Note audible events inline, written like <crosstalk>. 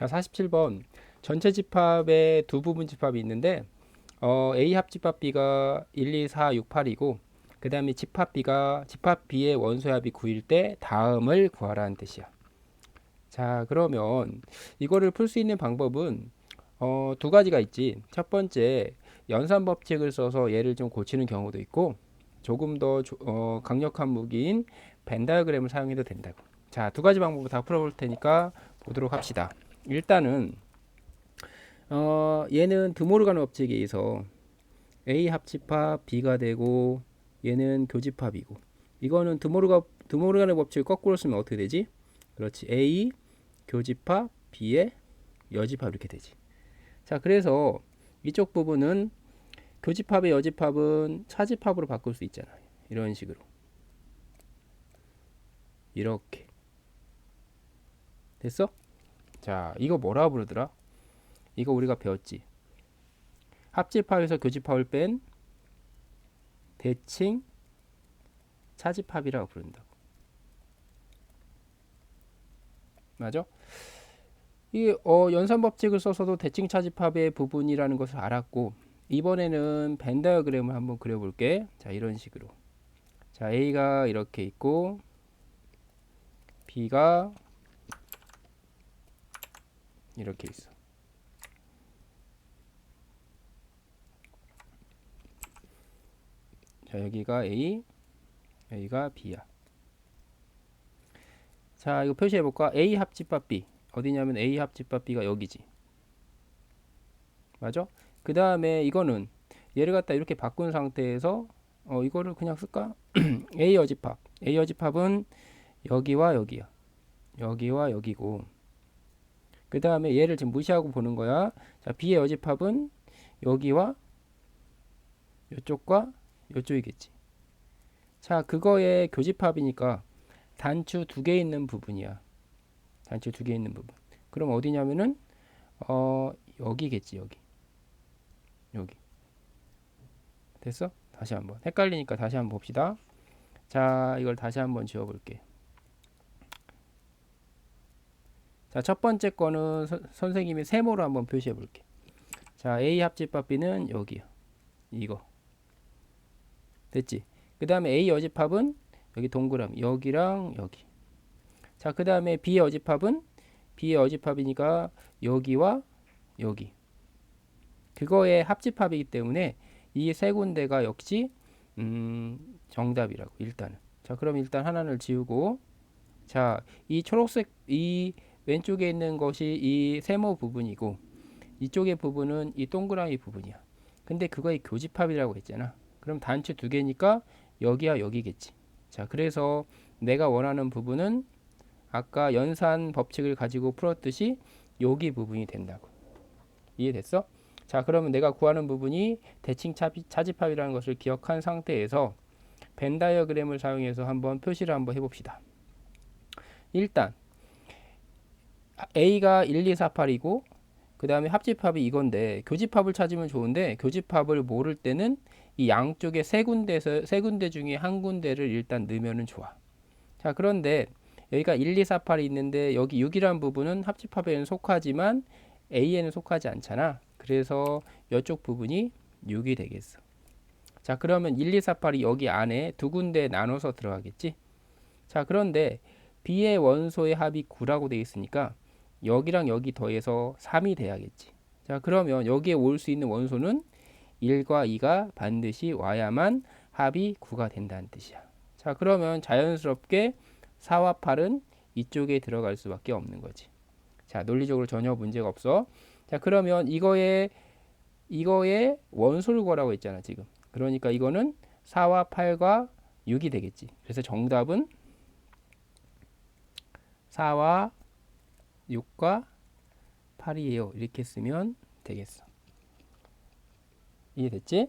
자, 47번. 전체 집합에 두 부분 집합이 있는데 어, A 합 집합 B가 1, 2, 4, 6, 8이고 그 다음에 집합 B가 집합 B의 원소의 합이 9일 때 다음을 구하라는 뜻이야. 자, 그러면 이거를 풀 수 있는 방법은 어, 두 가지가 있지. 첫 번째, 연산 법칙을 써서 얘를 좀 고치는 경우도 있고 조금 더 조- 어, 강력한 무기인 벤 다이어그램을 사용해도 된다고. 자, 두 가지 방법을 다 풀어볼 테니까 보도록 합시다. 일단은 어, 얘는 드모르간 법칙에 의해서 A 합집합 B가 되고 얘는 교집합이고 이거는 드모르가 드모르간의 법칙을 거꾸로 쓰면 어떻게 되지? 그렇지. A 교집합 B의 여집합 이렇게 되지. 자, 그래서 이쪽 부분은 교집합의 여집합은 차집합으로 바꿀 수 있잖아요. 이런 식으로. 이렇게. 됐어? 자, 이거 뭐라 부르더라? 이거 우리가 배웠지. 합집합에서 교집합을 뺀 대칭 차집합이라고 부른다고. 맞아? 이 어, 연산 법칙을 써서도 대칭 차집합의 부분이라는 것을 알았고 이번에는 벤 다이어그램을 한번 그려볼게. 자, 이런 식으로. 자, A가 이렇게 있고 B가 이렇게 있어. 자, 여기가 A, 여기가 B야. 자, 이거 표시해 볼까? A 합집합 B. 어디냐면 A 합집합 B가 여기지. 맞아? 그 다음에 이거는 얘를 갖다 이렇게 바꾼 상태에서 어, 이거를 그냥 쓸까? <clears throat> A 여집합. A 여집합은 여기와 여기야. 여기와 여기고. 그 다음에 얘를 지금 무시하고 보는 거야. 자, B의 여집합은 여기와 이쪽과 이쪽이겠지. 자, 그거의 교집합이니까 단추 두 개 있는 부분이야. 단추 두 개 있는 부분. 그럼 어디냐면은 어 여기겠지 여기. 여기. 됐어? 다시 한번. 헷갈리니까 다시 한번 봅시다. 자, 이걸 다시 한번 지워 볼게. 자, 첫 번째 거는 서- 선생님이 세모로 한번 표시해 볼게. 자, A 합집합 B는 여기요. 이거. 됐지? 그 다음에 A 여집합은 여기 동그라미. 여기랑 여기. 자, 그 다음에 B의 여집합은 B의 여집합이니까 여기와 여기. 그거의 합집합이기 때문에 이 세 군데가 역시 음, 정답이라고 일단은. 자, 그럼 일단 하나를 지우고 자, 이 초록색 이 왼쪽에 있는 것이 이 세모 부분이고 이쪽의 부분은 이 동그라미 부분이야. 근데 그거의 교집합이라고 했잖아. 그럼 단추 두 개니까 여기와 여기겠지. 자, 그래서 내가 원하는 부분은 아까 연산 법칙을 가지고 풀었듯이 여기 부분이 된다고. 이해됐어? 자, 그러면 내가 구하는 부분이 대칭 차집합이라는 것을 기억한 상태에서 벤 다이어그램을 사용해서 한번 표시를 한번 해봅시다. 일단 A가 1, 2, 4, 8이고 그 다음에 합집합이 이건데 교집합을 찾으면 좋은데 교집합을 모를 때는 이 양쪽에 세 군데에서 세 군데 중에 한 군데를 일단 넣으면은 좋아. 자, 그런데 여기가 1, 2, 4, 8이 있는데 여기 6이라는 부분은 합집합에는 속하지만 A에는 속하지 않잖아. 그래서 이쪽 부분이 6이 되겠어. 자, 그러면 1, 2, 4, 8이 여기 안에 두 군데 나눠서 들어가겠지? 자, 그런데 B의 원소의 합이 9라고 되어 있으니까 여기랑 여기 더해서 3이 돼야겠지. 자, 그러면 여기에 올 수 있는 원소는 1과 2가 반드시 와야만 합이 9가 된다는 뜻이야. 자, 그러면 자연스럽게 4와 8은 이쪽에 들어갈 수밖에 없는 거지. 자, 논리적으로 전혀 문제가 없어. 자, 그러면 이거의 이거의 원소를 구하라고 했잖아, 지금. 그러니까 이거는 4와 8과 6이 되겠지. 그래서 정답은 4와 6과 8이에요. 이렇게 쓰면 되겠어. 이해됐지?